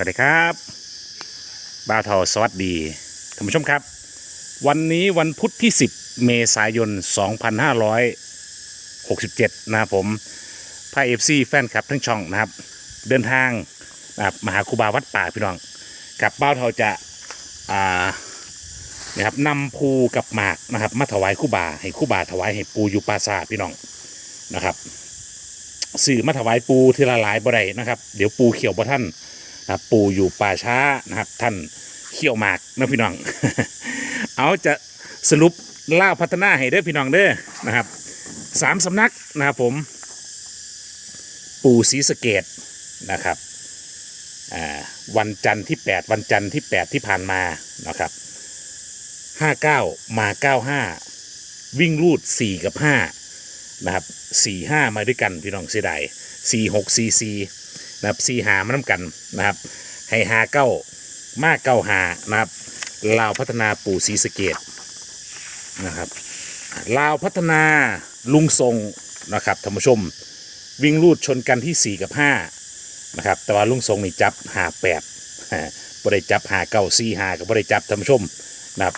สวัสดีครับบ้าทอสวัสดีท่านผู้ชมครับ วันนี้วันพุธที่ 10 เมษายน 2567 นะครับผมพายเอฟซีแฟนคลับทั้งช่องนะครับ เดินทางนะครับมาหาครูบาวัดป่าพี่น้องกับบ้าทอจะอ่านะครับนำภูกับหมากนะครับมาถวายครูบาให้ครูบาถวายให้ปูอยู่ปราสาทพี่น้องนะครับสื่อมาถวายปูทีละหลายบ่ได้นะครับ เดี๋ยวปูเขียวบ่ท่าน นะครับปูอยู่ป่าช้านะครับ ท่านเขียวหมากนะพี่น้อง เอาจะสรุปเล่าพัฒนาให้เด้อพี่น้องเด้อนะครับสามสำนักนะครับผม ปูศรีสะเกดนะครับวันจันทร์ที่ 8 วันจันทร์ที่ 8 ที่ผ่านมานะครับ 59 มา 95 วิ่งรูด 4 กับ 5 นะครับสี่ห้ามาด้วยกัน พี่น้องเสียดายสี่หกซีซี นะครับสี่หามาน้ำกันนะครับให้หาเก้ามากเก้าหานะครับลาวพัฒนาปู่ศรีสเกดนะครับลาวพัฒนาลุงทรงนะครับท่านผู้ชมวิ่งรูดชนกันที่สี่กับห้านะครับแต่ว่าลุงทรงนี่จับหาแปดบริจับหาเก้าสี่หากับบริจับท่านผู้ชมนะครับ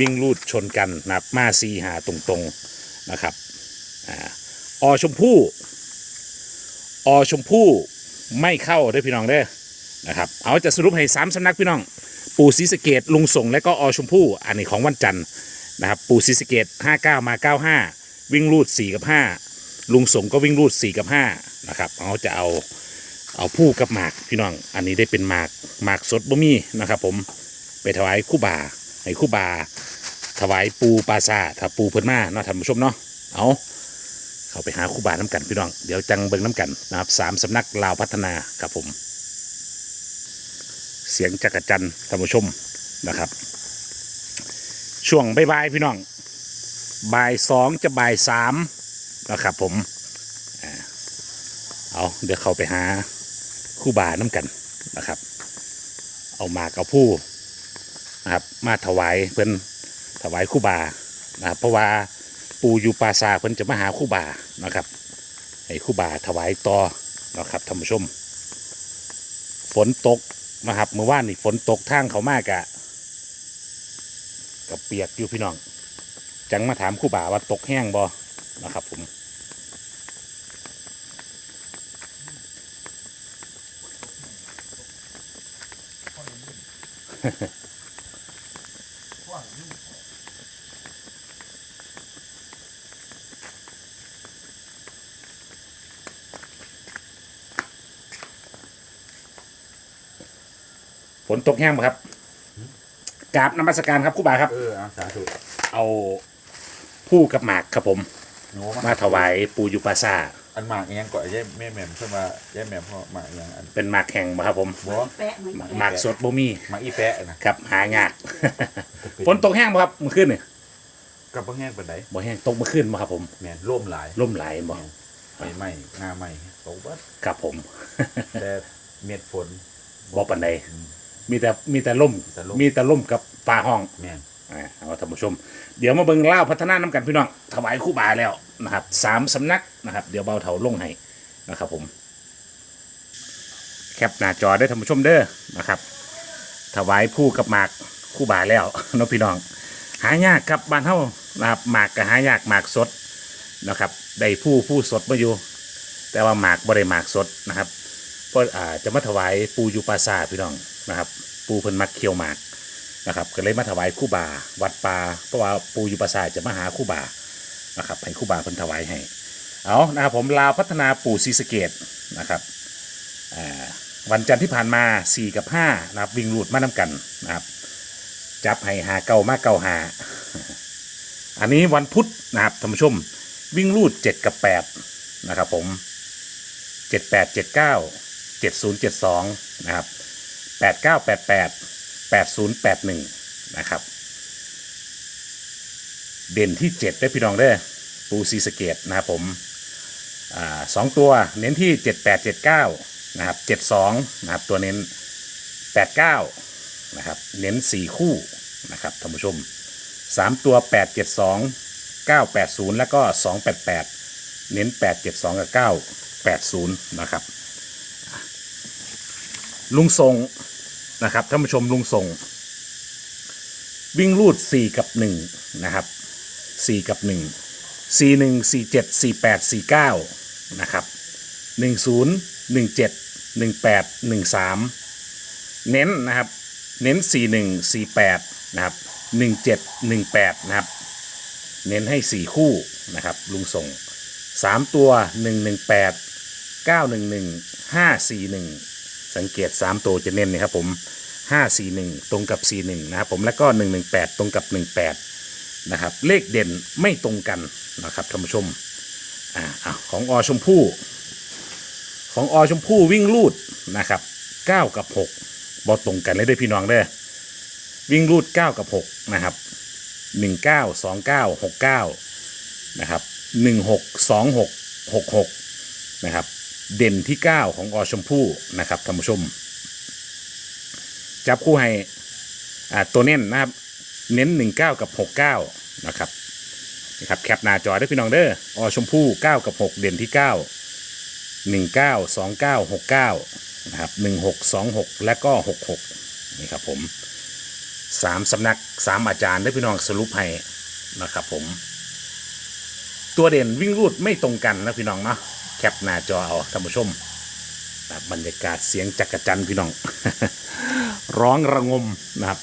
วิ่งรูดชนกันนะครับมาสี่หาตรงๆนะครับอชมพู่อชมพู่ ไม่เข้าเด้อพี่น้องเด้อนะครับเอาจะสรุปให้สามสำนักพี่น้อง ปู่ศรีสเกดลุงส่งและก็อชมพู่อันนี้ของวันจันทร์นะครับปู่ศรีสเกดห้าเก้ามาเก้าห้าวิ่งรูดสี่กับห้าลุงส่งก็วิ่งรูดสี่กับห้านะครับเอาจะเอาเอาผู้กับหมากพี่น้อง อันนี้ได้เป็นหมากหมากสดบ่มีนะครับ ผมไปถวายคู่บาให้คู่บา ถวายปูปลาซาถ้าปูเพิ่นมาเนาะท่านผู้ชมเนาะเอา เขาไปหาครูบาน้ำกันพี่น้อง เดี๋ยวจังเบิงน้ำกันนะครับสามสำนักลาวพัฒนาครับผม เสียงจักรจันทร์ท่านผู้ชมนะครับ ช่วงบ่ายๆพี่น้องบ่ายสองจะบ่ายสามนะครับผมเอาเดี๋ยวเขาไปหาครูบาน้ำกันนะครับ เอามากเอาผู้นะครับมาถวายเพิ่นถวายครูบานะครับเพราะว่า ปูอยู่ปราสาเพิ่นจะมาหาคู่บานะครับให้คู่บาถวายต่อนะครับท่านผู้ชม ฝนตกนะครับเมื่อวานนี่ฝนตกทางเขามากะกับเปียกอยู่พี่น้อง จังมาถามคู่บาว่าตกแห้งบ่นะครับผม ฝนตกแห้งบ่ครับกราบนมัสการครับคู่บาครับ เออเอาสาธุเอาผู้กับหมากครับผม โน้มาถวายปูอยู่ปราสาทอันหมากเอียงก่อนแย่แม่แหม่มใช่ไหมแย่แหม่มพ่อหมากเอียงอันเป็นหมากแข็งบ่ครับผมบ่แปะเหมือนหมากสดบ่มีหมากอีแปะนะครับหายากฝนตกแห้งบ่ครับเมื่อคืนนี่กับพ่อแห้งเป็นไดบ่แห้งตกเมื่อคืนบ่ครับผมแม่นร่มหลายล่มไหลายบ่ไม่ไหม้งาไหม้ตกเบัดครับผม แต่เม็ดฝนบ่ปานใดอืม มีแต่มีแต่ล่มแต่ล่ม มีแต่ล่มกับฟ้าห้อง แม่นอ่าเอาท่านผู้ชม เดี๋ยวมาเบิ่งเล่าวพัฒนาน้ำกันพี่น้องถวายครู่บาแล้วนะครับสามสำนักนะครับ เดี๋ยวเบาเถาลงให้นะครับผม แคปหน้าจอได้ท่านผู้ชมเด้อนะครับ ถวายผู้กับหมากครู่บาแล้ว เนาะพี่น้อง หายากครับบ้านเฮานะครับหมากก็หายากหมากสดนะครับได้ผู้ผู้สดมาอยู่ แต่ว่าหมากบ่ได้หมากสดนะครับเพราะอ่าจะมาถวายปูอยู่ปราสาทพี่น้อง นะครับ ปูเพิ่นมักเคี่ยวหมากนะครับก็เลยมาถวายคู่บาวัดป่าเพราะว่าปูอยู่ประสาทจะมาหาคู่บานะครับให้คู่บาเพิ่นถวายให้เอานะครับผมลาวพัฒนาปู่ศรีสะเกดนะครับวันจันทร์ที่ผ่านมา 4 กับ 5 นะครับ วิ่งรูดมาน้ำกันนะครับ จับให้หาเก่ามากเก่าหา อันนี้วันพุธนะครับท่านผู้ชม วิ่งรูด 7 กับ 8 นะครับผม 78 79 7072 นะครับ 8988 8081 นะครับ เด่นที่ 7 ได้พี่น้องเด้อปูซีสเกตนะครับผมอสองตัวเน้นที่ 7879 นะครับ 72 นะครับ ตัวเน้น 89 นะครับ เน้น 4 คู่นะครับท่านผู้ชม 3 ตัว 872 980 แล้วก็ 288 เน้น 872 กับ 980 นะครับ ลุงทรงนะครับท่านผู้ชมลุงทรงวิ่งรูด 4 กับ 1 นะครับ 4 กับ 1 4 1 4 7 4 8 4 9 นะครับ 10 17 18 13 เน้นนะครับ เน้น 41 48 นะครับ 17 18 นะครับ เน้นให้ 4 คู่นะครับ ลุงส่ง 3 ตัว 118 911 541 สังเกต 3 ตัวจะเน้นนะครับผม541 ตรงกับ 41 นะครับผมแล้วก็ 118 ตรงกับ 18 นะครับ เลขเด่นไม่ตรงกันนะครับท่านผู้ชมอ่าของอชมพู่ของอชมพู่วิ่งลูดนะครับ 9 กับ 6บอตรงกันเลยด้อพี่น้องเด้อวิ่งลูด 9 กับ 6 นะครับ 19 29 69 นะครับ 16 26 66 นะครับ เด่นที่ 9 ของอชมพู่นะครับท่านผู้ชม จับคู่ให้ตัวเน้นนะครับ เน้น 19 กับ 69 นะครับนะครับแคปหน้าจอได้พี่น้องเด้ออชมพู่9กับ 6 เด่นที่ 9 19 29 69นะครับ16 26 และก็ 66นี่ครับผมสามสำนักสามอาจารย์ได้พี่น้องสรุปให้นะครับผม ตัวเด่นวิ่งรูดไม่ตรงกันนะพี่น้องเนาะ แคปหน้าจอเอาท่านผู้ชมบบรรยากาศเสียงจักรจันพี่น้อง ร้องระงมนะครับ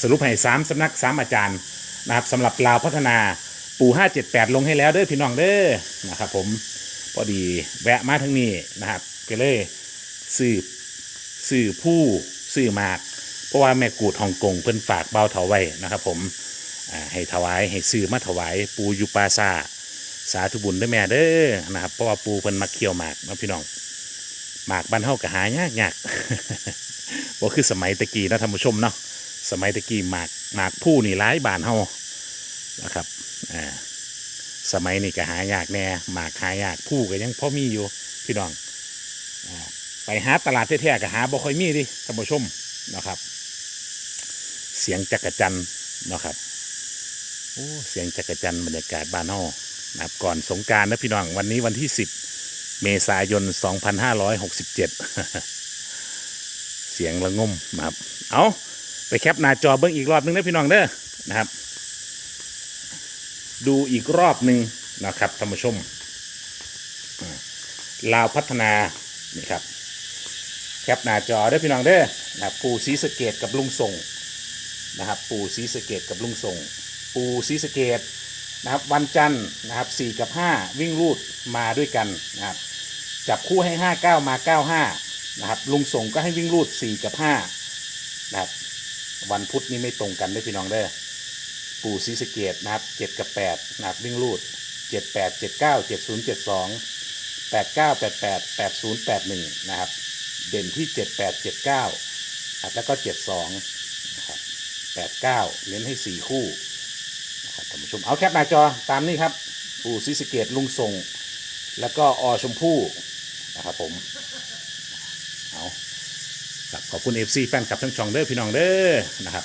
สรุปให้สามสำนักสามอาจารย์นะครับสำหรับลาวพัฒนาปู่ห้าเจ็ดแปดลงให้แล้วเด้อพี่น้องเด้อนะครับผมพอดีแวะมาทั้งนี้นะครับก็เลยซื้อซื้อผู้ซื้อมาก เพราะว่าแม่กูดฮ่องกงเพิ่นฝากเบาเถาไว้นะครับผมให้ถวายให้ซื้อมาถวายปูอยูปาซา สาธุบุญด้วยแม่เด้อนะครับเพราะว่าปูเพิ่นมาเคี่ยวหมากนาะพี่น้องหมากบ้านเฮาก็หายากยากบ่คือสมัยตะกี้นะท่านผู้ชมเนาะสมัยตะกี้หมากหมากผู้นี่หลายบานเฮานะครับอ่าสมัยนี้ก็หายากแน่หมากหายากผู้ก็ยังพอมีอยู่พี่น้องอไปหาตลาดแท้ๆก็หาบ่ค่อยมีดิท่านผู้ชมนะครับ เสียงจักรจันนะครับโอ้เสียงจักรจันบรรยากาศบ้านนอก นะครับก่อนสงการนะพี่น้องวันนี้วันที่ 10 เมษายน 2567 เสียงระงมนะครับ เอาไปแคปหน้าจอเบิ้งอีกรอบหนึงนะพี่น้องเด้อนะครับ ดูอีกรอบหนึ่งนะครับท่านผู้ชมลาวพัฒนานี่ครับแคปหน้าจอได้อพี่น้องเด้อนะครับปู่ศรีสเกดกับลุงส่งนะครับ ปู่ศรีสเกดกับลุงส่ง ปู่ศรีสเกด นะครับวันจันทร์นะครับสี่กับห้าวิ่งรูดมาด้วยกันนะครับจับคู่ให้ห้าเก้ามาเก้าห้านะครับลุงส่งก็ให้วิ่งรูดสี่กับห้านะครับวันพุธนี้ไม่ตรงกันด้วยพี่น้องเด้อปู่ศรีสเกดนะครับเจ็ดกับแปดนะครับวิ่งรูดเจ็ดแปดเจ็ดเก้าเจ็ดศูนย์เจ็ดสองแปดเก้าแปดแปดแปดศูนย์แปดหนึ่งนะครับเด่นที่เจ็ดแปดเจ็ดเก้าแล้วก็เจ็ดสองนะครับแปดเก้าเน้นให้สี่คู่ ครับท่านผู้ชมเอาแคปหน้าจอตามนี้ครับปู่ซิสะเกตลุงส่ง แล้วก็อชมพู่นะครับผมเอาครับขอบคุณเอฟซีแฟนคลับทั้งช่องเด้อพี่น้องเด้อนะครับ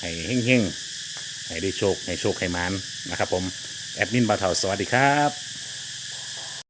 ให้เฮ้งๆให้ได้โชคให้โชคให้มานนะครับผมแอดมินบาเทาสวัสดีครับ